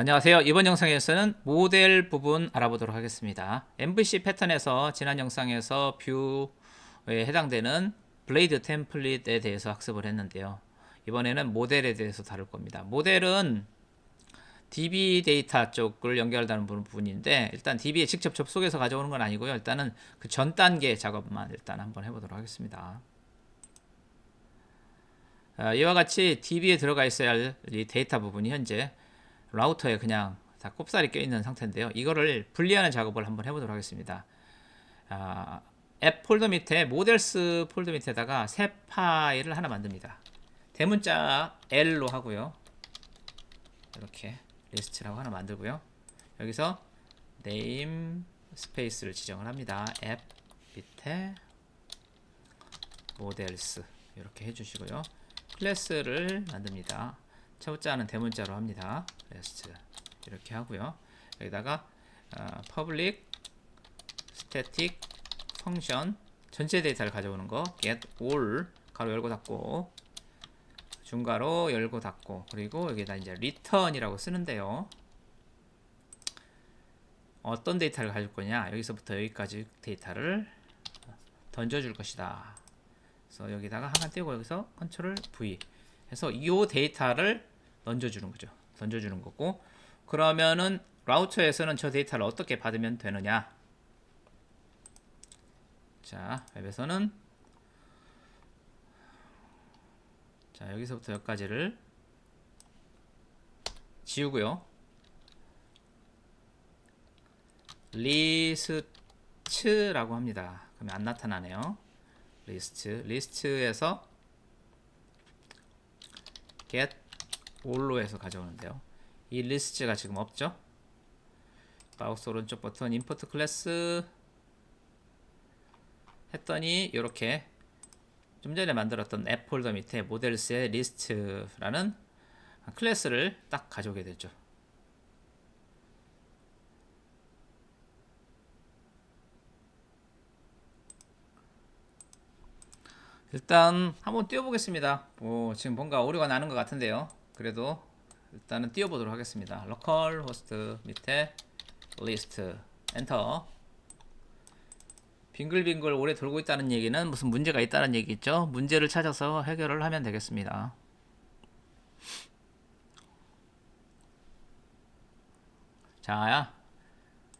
안녕하세요. 이번 영상에서는 모델 부분 알아보도록 하겠습니다. MVC 패턴에서 지난 영상에서 뷰에 해당되는 블레이드 템플릿에 대해서 학습을 했는데요. 이번에는 모델에 대해서 다룰 겁니다. 모델은 DB 데이터 쪽을 연결하는 부분인데 일단 DB에 직접 접속해서 가져오는 건 아니고요. 일단은 그 전 단계 작업만 일단 한번 해보도록 하겠습니다. 아, 이와 같이 DB에 들어가 있어야 할 이 데이터 부분이 현재 라우터에 그냥 다 꼽살이 껴있는 상태인데요. 이거를 분리하는 작업을 한번 해보도록 하겠습니다. 아, 앱 폴더 밑에 모델스 폴더 밑에다가 새 파일을 하나 만듭니다. 대문자 L로 하고요. 이렇게 리스트라고 하나 만들고요. 여기서 name 스페이스를 지정을 합니다. 앱 밑에 모델스 이렇게 해주시고요. 클래스를 만듭니다. 첫 번째는 대문자로 합니다. REST 이렇게 하고요. 여기다가 어, public static function 전체 데이터를 가져오는 거 get all 가로 열고 닫고 중괄호 열고 닫고 그리고 여기다 이제 return이라고 쓰는데요. 어떤 데이터를 가질 거냐 여기서부터 여기까지 데이터를 던져줄 것이다. 그래서 여기다가 하나 띄우고 여기서 컨트롤 V 해서 이 데이터를 던져주는 거죠. 던져주는 거고 그러면은 라우터에서는 저 데이터를 어떻게 받으면 되느냐? 자 웹에서는 자 여기서부터 여기까지를 지우고요. 리스트라고 합니다. 그러면 안 나타나네요. 리스트 리스트에서 get all로 해서 가져오는데요. 이 리스트가 지금 없죠? 마우스 오른쪽 버튼 임포트 클래스 했더니 이렇게 좀 전에 만들었던 앱 폴더 밑에 모델스의 리스트라는 클래스를 딱 가져오게 되죠. 일단 한번 띄워보겠습니다. 뭐 지금 뭔가 오류가 나는 것 같은데요. 그래도 일단은 띄워보도록 하겠습니다. local host 밑에 list 엔터 빙글빙글 오래 돌고 있다는 얘기는 무슨 문제가 있다는 얘기죠. 문제를 찾아서 해결을 하면 되겠습니다. 자,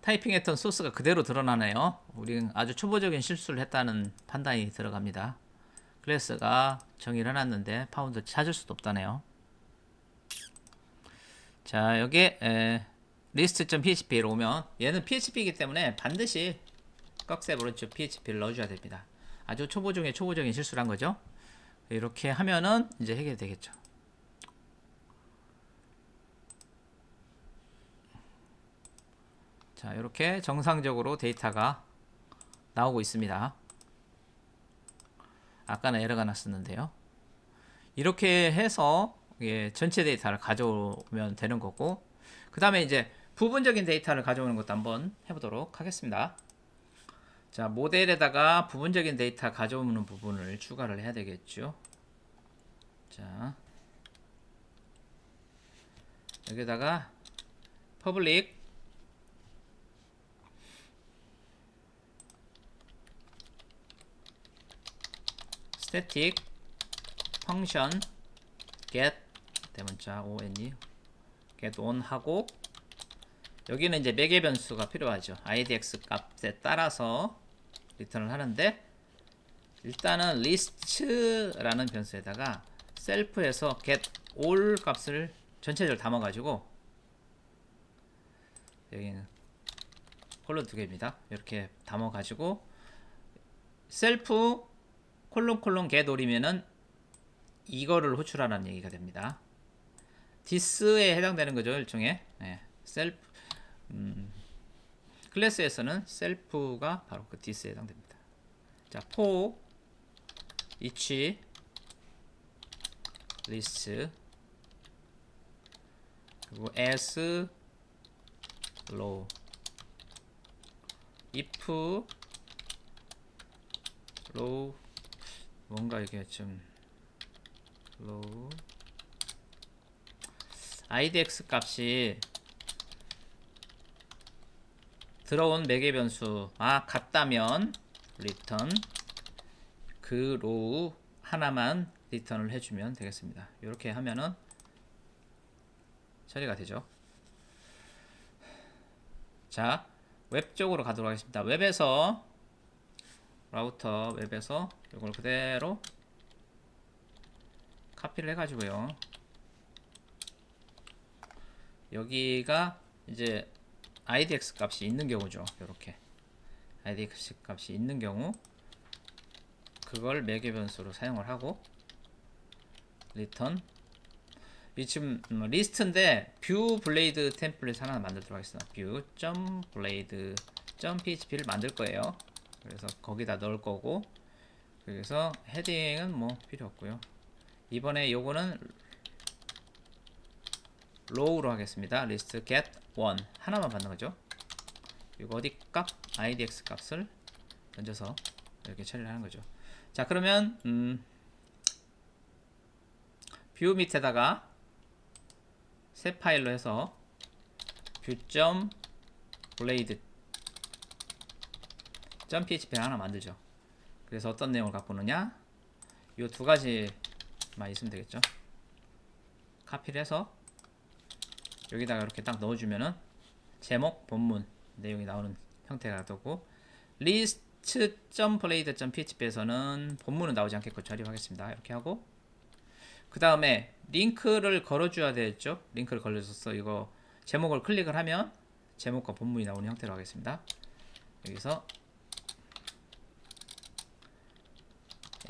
타이핑 했던 소스가 그대로 드러나네요. 우리 아주 초보적인 실수를 했다는 판단이 들어갑니다. 클래스가 정의를 해놨는데 파운드 찾을 수도 없다네요. 자 여기에 list.php로 오면 얘는 php이기 때문에 반드시 꺽쇠 오른쪽 php를 넣어줘야 됩니다. 아주 초보 중에 초보적인 실수를 한 거죠. 이렇게 하면은 이제 해결되겠죠. 자 이렇게 정상적으로 데이터가 나오고 있습니다. 아까는 에러가 났었는데요. 이렇게 해서 예, 전체 데이터를 가져오면 되는 거고 그 다음에 이제 부분적인 데이터를 가져오는 것도 한번 해보도록 하겠습니다. 자 모델에다가 부분적인 데이터 가져오는 부분을 추가를 해야 되겠죠. 자 여기다가 public static function get 대문자 on이 get on 하고 여기는 이제 매개 변수가 필요하죠. idx 값에 따라서 리턴을 하는데 일단은 list라는 변수에다가 셀프에서 get all 값을 전체적으로 담아 가지고 여기는 콜론 두 개입니다. 이렇게 담아 가지고 셀프 콜론 콜론 get all이면은 이거를 호출하라는 얘기가 됩니다. 디스에 해당되는 거죠 일종의 네, 셀프 음, 클래스에서는 셀프가 바로 그 디스에 해당됩니다. 자, for each 그리고 as low if low 뭔가 이게 좀 low idx 값이 들어온 매개 변수 아 같다면 return 그 로우 하나만 리턴을 해주면 되겠습니다. 이렇게 하면은 처리가 되죠. 자, 웹 쪽으로 가도록 하겠습니다. 웹에서 라우터 웹에서 이걸 그대로 카피를 해가지고요. 여기가 이제 IDX 값이 있는 경우죠. 이렇게 IDX 값이 있는 경우 그걸 매개 변수로 사용을 하고 리턴 이 지금 음, 리스트인데 뷰 블레이드 템플릿 하나 만들도록 하겠습니다. 뷰 블레이드 php를 만들 거예요. 그래서 거기다 넣을 거고 그래서 헤딩은 뭐 필요 없고요. 이번에 요거는 low로 하겠습니다. list get 1 하나만 받는 거죠. 이거 어디 값 idx 값을 던져서 이렇게 처리를 하는 거죠. 자 그러면 음, 뷰 밑에다가 새 파일로 해서 뷰점 블레이드 .php 하나 만들죠. 그래서 어떤 내용을 갖고 오느냐? 이 두 가지만 있으면 되겠죠. 카피를 해서 여기다가 이렇게 딱 넣어주면은 제목, 본문 내용이 나오는 형태가 되고 list.blade.php에서는 본문은 나오지 않겠고 처리하겠습니다. 이렇게 하고 그 다음에 링크를 걸어줘야 되겠죠. 링크를 걸려서 이거 제목을 클릭을 하면 제목과 본문이 나오는 형태로 하겠습니다. 여기서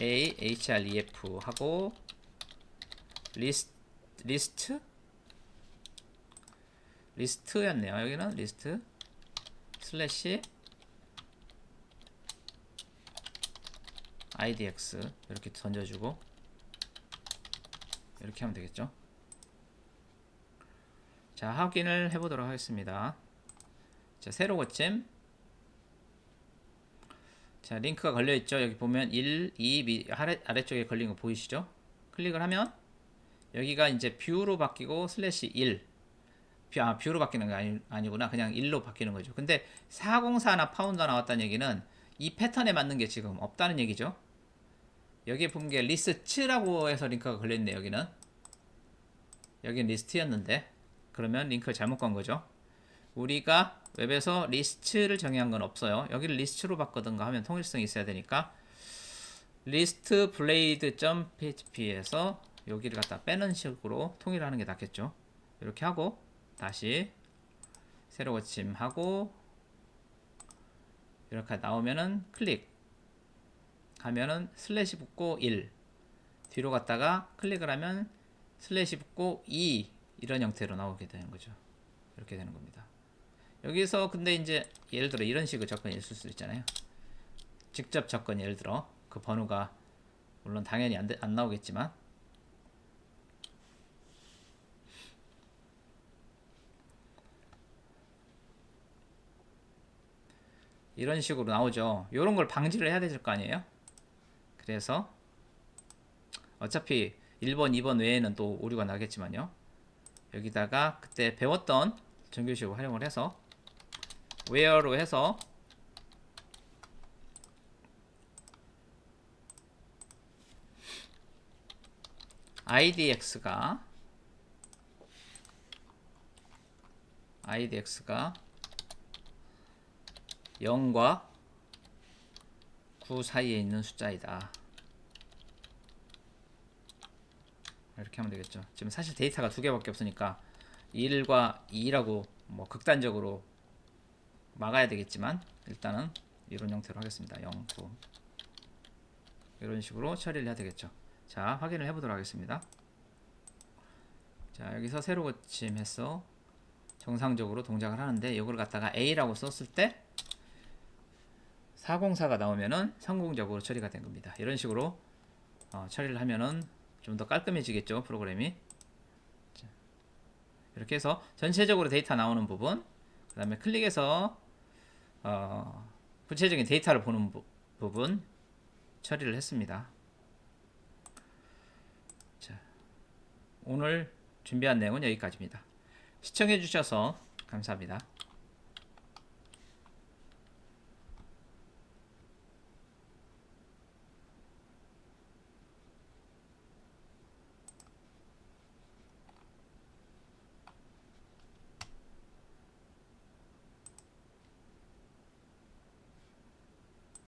A H R E F 하고 리스트 리스트 리스트였네요. 여기는 리스트 슬래시 idx 이렇게 던져주고 이렇게 하면 되겠죠. 자 확인을 해보도록 하겠습니다. 자 새로 고침 자 링크가 걸려있죠. 여기 보면 1, 2 미, 아래, 아래쪽에 걸린 거 보이시죠? 클릭을 하면 여기가 이제 뷰로 바뀌고 슬래시 1 뷰, 아, 뷰로 바뀌는 게 아니, 아니구나. 그냥 1로 바뀌는 거죠. 근데 404나 파운더 나왔다는 얘기는 이 패턴에 맞는 게 지금 없다는 얘기죠. 여기에 보면 게 리스트라고 해서 링크가 걸려있네 여기는. 여기는 리스트였는데 그러면 링크를 잘못 건 거죠. 우리가 웹에서 리스트를 정의한 건 없어요. 여기를 리스트로 바꾸든가 하면 통일성이 있어야 되니까 리스트 블레이드.php에서 여기를 갖다 빼는 식으로 통일하는 게 낫겠죠. 이렇게 하고 다시 새로 고침하고 이렇게 나오면은 클릭 하면은 슬래시 붙고 1 뒤로 갔다가 클릭을 하면 슬래시 붙고 2 이런 형태로 나오게 되는 거죠. 이렇게 되는 겁니다. 여기서 근데 이제 예를 들어 이런 식의 접근이 있을 수 있잖아요. 직접 접근 예를 들어 그 번호가 물론 당연히 안, 되, 안 나오겠지만 이런 식으로 나오죠. 이런 걸 방지를 해야 될 거 아니에요? 그래서 어차피 1번, 2번 외에는 또 오류가 나겠지만요. 여기다가 그때 배웠던 정규식을 활용을 해서 where로 해서 idx가 idx가 0과 9 사이에 있는 숫자이다. 이렇게 하면 되겠죠. 지금 사실 데이터가 두 개밖에 없으니까 1과 2라고 뭐 극단적으로 막아야 되겠지만 일단은 이런 형태로 하겠습니다. 0, 9 이런 식으로 처리를 해야 되겠죠. 자 확인을 해보도록 하겠습니다. 자 여기서 새로 고침해서 정상적으로 동작을 하는데 이걸 갖다가 A라고 썼을 때 404가 나오면은 성공적으로 처리가 된 겁니다. 이런 식으로 어, 처리를 하면은 좀 더 깔끔해지겠죠 프로그램이. 자, 이렇게 해서 전체적으로 데이터 나오는 부분, 그 다음에 클릭해서 어, 구체적인 데이터를 보는 부, 부분 처리를 했습니다. 자, 오늘 준비한 내용은 여기까지입니다. 시청해 주셔서 감사합니다.